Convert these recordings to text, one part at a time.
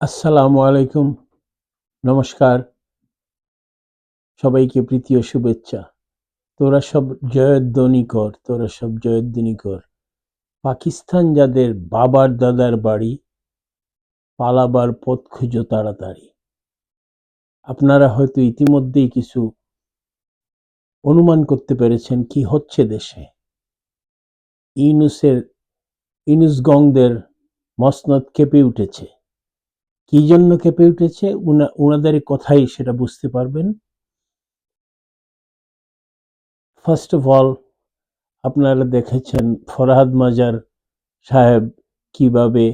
আসসালামু আলাইকুম। নমস্কার। সবাইকে প্রীতি ও শুভেচ্ছা। তোরা সব জয়ধ্বনি কর তোরা সব জয়ধ্বনি কর পাকিস্তান যাদের বাবার দাদার বাড়ি, পালাবার পথ খুঁজো তাড়াতাড়ি। আপনারা হয়তো ইতিমধ্যেই কিছু অনুমান করতে পেরেছেন কি হচ্ছে দেশে। ইউনুসের ইউনুসগংদের মসনদ কেঁপে উঠেছে। কি জন্য কেঁপে উঠেছে? উনাদের কথাই সেটা বুঝতে পারবেন। ফার্স্ট অফ অল আপনারা দেখেছেন ফরহাদ মাজার সাহেব কীভাবে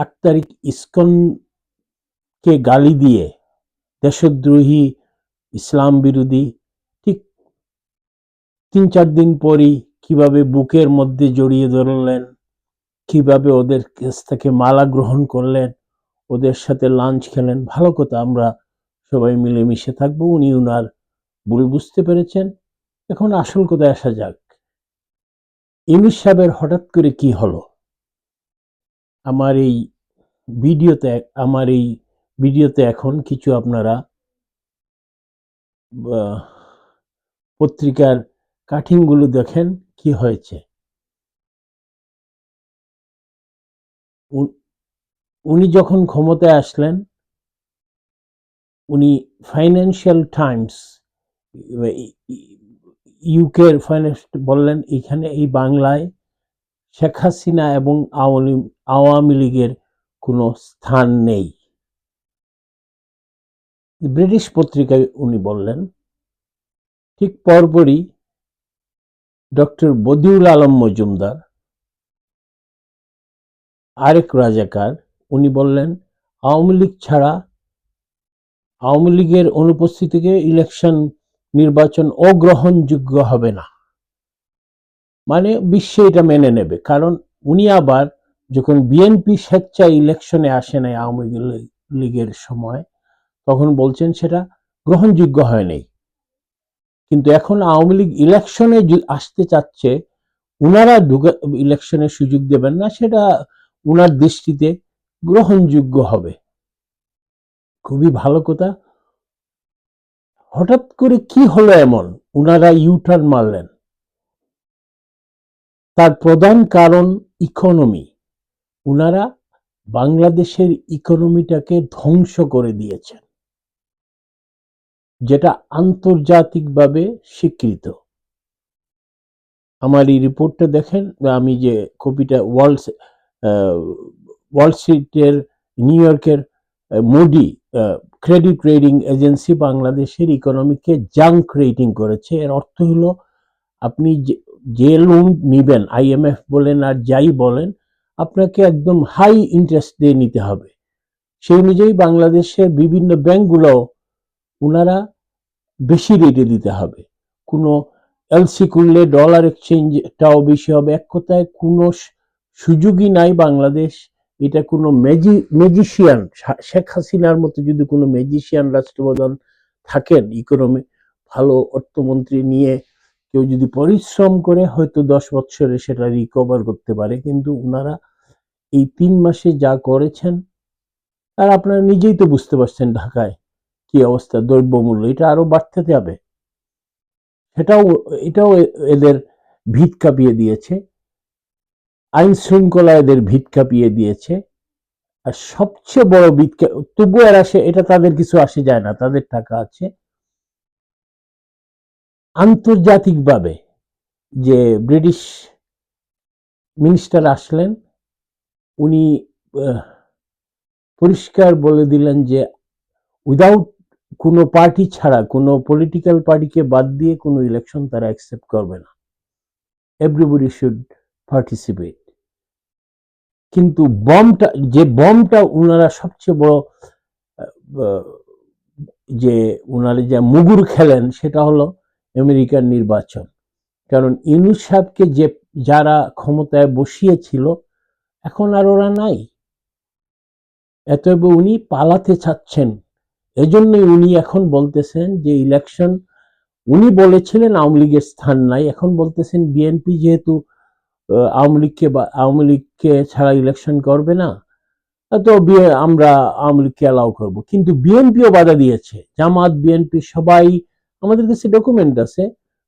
আট তারিখ ইসকনকে গালি দিয়ে দেশদ্রোহী, ইসলাম বিরোধী, ঠিক তিন চার দিন পরই কীভাবে বুকের মধ্যে জড়িয়ে ধরলেন, কীভাবে ওদের কাছ থেকে মালা গ্রহণ করলেন ওদের সাথে লাঞ্চ খেলেন। ভালো কথা, আমরা সবাই মিলেমিশে থাকব। উনি উনার ভুল বুঝতে পেরেছেন। এখন আসল কথায় আসা যাক। ইউনুস সাহেবের হঠাৎ করে কি হলো? আমার এই ভিডিওতে, আমার এই ভিডিওতে এখন কিছু আপনারা পত্রিকার কাটিংগুলো দেখেন, কি হয়েছে? উন- যখন ক্ষমতায় আসলেন, উনি ফাইন্যান্সিয়াল টাইমস ইউকের ফাইন্যান্স বললেন এখানে এই বাংলায় শেখ হাসিনা এবং আওয়ামী আওয়ামী লীগের কোনো স্থান নেই। ব্রিটিশ পত্রিকায় উনি বললেন, ঠিক পরপরই ডক্টর বদিউল আলম মজুমদার, আরেক রাজাকার উনি বললেন, আওয়ামী লীগ ছাড়া আওয়ামী লীগের অনুপস্থিতিকে ইলেকশন নির্বাচন অগ্রহণযোগ্য হবে না। মানে বিশ্বে এটা মেনে নেবে। কারণ উনি আবার যখন বিএনপি স্বেচ্ছায় ইলেকশনে আসে নাই আওয়ামী লীগের সময়, তখন বলছেন সেটা গ্রহণযোগ্য হয় নাই। কিন্তু এখন আওয়ামী লীগ ইলেকশনে আসতে চাচ্ছে, উনারা ইলেকশনের সুযোগ দেবেন না, সেটা উনার দৃষ্টিতে গ্রহণযোগ্য হবে। খুবই ভালো কথা। হঠাৎ করে কি হলো এমন? উনারা ইউটার্ন মারলেন। তার প্রধান কারণ ইকোনমি উনারা বাংলাদেশের ইকোনমিটাকে ধ্বংস করে দিয়েছেন। যেটা আন্তর্জাতিকভাবে স্বীকৃত। আমার এই রিপোর্টটা দেখেন, আমি যে কপিটা ওয়ার্ল্ড ওয়াল স্ট্রিটের নিউ ইয়র্কের মুডি ক্রেডিট রেটিং এজেন্সি বাংলাদেশের ইকোনমিকে জাঙ্ক রেটিং করেছে। এর অর্থ হলো আপনি যে- লোন নিবেন আইএমএফ বলেন আর যাই বলেন, আপনাকে একদম হাই ইন্টারেস্ট দিয়ে নিতে হবে। সেই অনুযায়ী বাংলাদেশের বিভিন্ন ব্যাংকগুলো ওনারা বেশি রেটে দিতে হবে। কোনো এলসি করলে ডলার এক্সচেঞ্জটাও বেশি হবে। এক কথায় কোনো সুযোগই নাই বাংলাদেশ। এটা কোনো ম্যাজি ম্যাজিশিয়ান শেখ হাসিনার মতো যদি কোনো ম্যাজিশিয়ান রাষ্ট্রপ্রধান থাকেন ইকোনমি ভালো অর্থমন্ত্রী নিয়ে কেউ যদি পরিশ্রম করে, হয়তো দশ বছরে সেটা রিকভার করতে পারে। কিন্তু ওনারা এই তিন মাসে যা করেছেন, আর আপনারা নিজেই তো বুঝতে পারছেন ঢাকায় কি অবস্থা, দ্রব্যমূল্য, এটা আরও বাড়তে যাবে সেটাও, এটাও এদের ভিত কাঁপিয়ে দিয়েছে। আইন শৃঙ্খলা এদের ভিত কাঁপিয়ে দিয়েছে। আর সবচেয়ে বড় ভিত তবুও এরা সে, এটা তাদের কিছু আসে যায় না, তাদের টাকা আছে। আন্তর্জাতিকভাবে যে ব্রিটিশ মিনিস্টার আসলেন, উনি পরিষ্কার বলে দিলেন যে উইদাউট কোনো পার্টি ছাড়া, কোনো পলিটিক্যাল পার্টিকে বাদ দিয়ে কোনো ইলেকশন তারা অ্যাকসেপ্ট করবে না। এভরিবডি শুড পার্টিসিপেট কিন্তু বমটা, যে বমটা ওনারা সবচেয়ে বড় যে ওনারা যে মুগুর খেলেন সেটা হলো আমেরিকার নির্বাচন। কারণ ইউনুস সাহেবকে যে, যারা ক্ষমতায় বসিয়েছিল, এখন আর ওরা নাই। এতএব উনি পালাতে চাচ্ছেন। এজন্যই উনি এখন বলতেছেন যে ইলেকশন, উনি বলেছিলেন আওয়ামী লীগের স্থান নাই, এখন বলতেছেন বিএনপি যেহেতু আওয়ামী লীগকে বা আওয়ামী লীগকে ছাড়া ইলেকশন করবে না তো আমরা আওয়ামী লীগকে অ্যালাউ করব। কিন্তু বিএনপিও বাধা দিয়েছে। জামাত বিএনপি সবাই আমাদের কাছে ডকুমেন্ট আছে।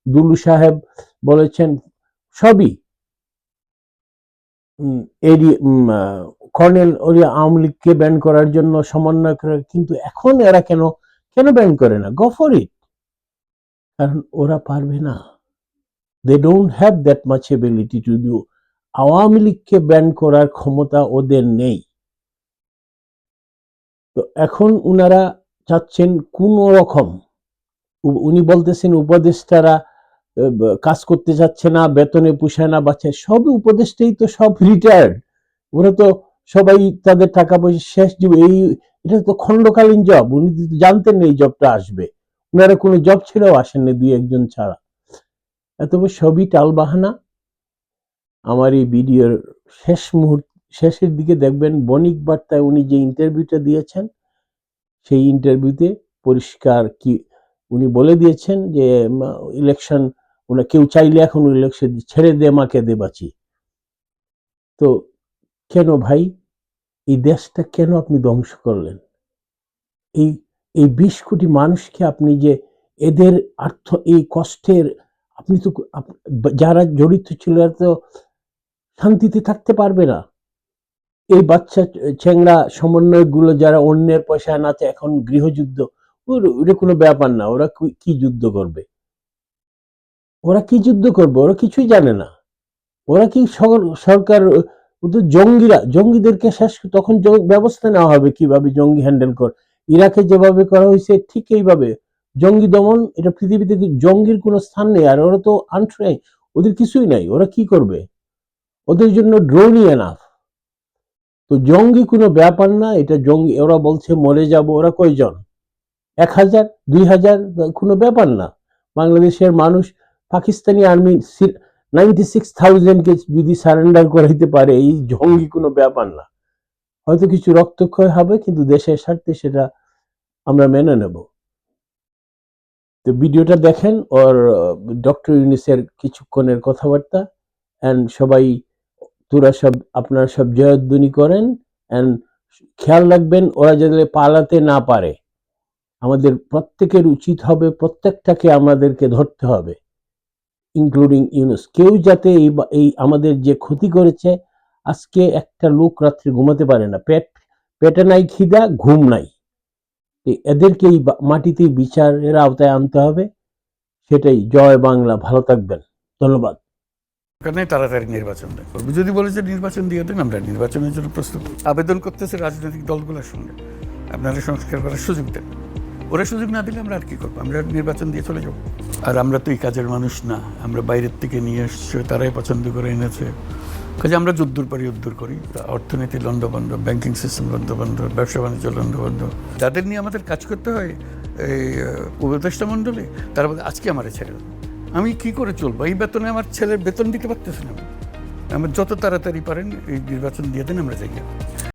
দুলু সাহেব বলেছেন সবই আহ, কর্নেল ওই আওয়ামী লীগকে ব্যান করার জন্য সমন্বয় করে কিন্তু এখন এরা কেন কেন ব্যান করে না? গফর ইট কারণ ওরা পারবে না। They don't have that much ability to do Awami লীগকে ব্যান করার ক্ষমতা ওদের নেই। তো এখন উনারা চাচ্ছেন কোন রকম। উনি বলতেছেন উপদেষ্টারা কাজ করতে যাচ্ছে না, বেতনে পুষায় না বাচ্চা সব উপদেষ্টাই তো সব রিটায়ার্ড ওরা তো সবাই তাদের টাকা পয়সা শেষ দিব এই, এটা তো খণ্ডকালীন জব উনি জানতেন এই জবটা আসবে। উনারা কোনো জব ছেড়েও আসেননি দুই একজন ছাড়া। এত সবই টালবাহানা? আমার এই ভিডিওর শেষ মুহূর্ত, শেষের দিকে দেখবেন বণিক বার্তায় উনি যে ইন্টারভিউটা দিয়েছেন, সেই ইন্টারভিউতে পরিষ্কার কি, উনি বলে দিয়েছেন যে ইলেকশন ওনা কেউ চাইলে এখন ইলেকশন ছেড়ে দে, মাকে দে বাঁচি। তো কেন ভাই? এই দেশটা কেন আপনি ধ্বংস করলেন? এই এই বিশ কোটি মানুষকে আপনি যে এদের আর্থ, এই কষ্টের আপনি তো যারা জড়িত ছিল তো শান্তিতে থাকতে পারবে না। এই বাচ্চা চেংড়া সমন্বয়গুলো যারা অন্যের পয়সায় নাচে, এখন গৃহযুদ্ধ, ওর- ওটা কোনো ব্যাপার না, ওরা কি- যুদ্ধ করবে? ওরা কি যুদ্ধ করবে? ওরা কিছুই জানে না। ওরা কি সরকার জঙ্গিরা, জঙ্গিদেরকে শেষ তখন ব্যবস্থা নেওয়া হবে কীভাবে জঙ্গি হ্যান্ডেল কর ইরাকে যেভাবে করা হয়েছে ঠিক এইভাবে। জঙ্গি দমন, এটা পৃথিবীতে জঙ্গির কোনো স্থান নেই? আর ওরা তো আনট্রাই ওদের কিছুই নাই। ওরা কি করবে? ওদের জন্য ড্রোনই এনাফ তো জঙ্গি কোনো ব্যাপার না, এটা জঙ্গি, ওরা বলছে মরে যাব, ওরা কয়জন? এক হাজার, দুই হাজার, কোনো ব্যাপার না। বাংলাদেশের মানুষ, পাকিস্তানি আর্মি নাইনটি সিক্স থাউজেন্ডকে যদি সারেন্ডার করাইতে পারে, এই জঙ্গি কোনো ব্যাপার না। হয়তো কিছু রক্তক্ষয় হবে, কিন্তু দেশের স্বার্থে সেটা আমরা মেনে নেব। তো ভিডিওটা দেখেন ওর ডক্টর ইউনিসের কিছুক্ষণের কথাবার্তা অ্যান্ড সবাই, তোরা সব, আপনারা সব জয়ধ্বনি করেন অ্যান্ড খেয়াল রাখবেন ওরা যাতে পালাতে না পারে। আমাদের প্রত্যেকের উচিত হবে, প্রত্যেকটাকে আমাদেরকে ধরতে হবে ইনক্লুডিং ইউনুস। কেউ যাতে এই এই আমাদের যে ক্ষতি করেছে, আজকে একটা লোক রাত্রে ঘুমাতে পারে না। পেট, পেটে নাই খিদা, ঘুম নাই। তো এদেরকে এই মাটিতে বিচারের আওতায় আনতে হবে। সেটাই। জয় বাংলা। ভালো থাকবেন। ধন্যবাদ। তাড়াতাড়ি নির্বাচন করব। যদি বলে যে নির্বাচন দিয়ে দেন, আমরা নির্বাচনের জন্য প্রস্তুত। আবেদন করতেছে রাজনৈতিক দলগুলোর সঙ্গে। আপনারা সংস্কার করার সুযোগ দেন। ওরা সুযোগ না দিলে আমরা আর কি করব? আমরা নির্বাচন দিয়ে চলে যাব। আর আমরা তো এই কাজের মানুষ না। আমরা বাইরের থেকে নিয়ে এসছি, তারাই পছন্দ করে এনেছে। কাজে আমরা যুদ্ধর পরে যুদ্ধর করি। অর্থনীতি বন্ধ ব্যাংকিং সিস্টেম লন্ডভন্ড ব্যবসা বাণিজ্য বন্ধ যাদের নিয়ে আমাদের কাজ করতে হয়, এই উপদেষ্টা মণ্ডলে, তারা বলে, আজকে আমার ছেড়ে। আমি কি করে চলবো? এই বেতনে আমার ছেলের বেতন দিতে পারতেছি না। আমার যত তাড়াতাড়ি পারেন, এই নির্বাচন দিয়ে দেন, আমরা যাই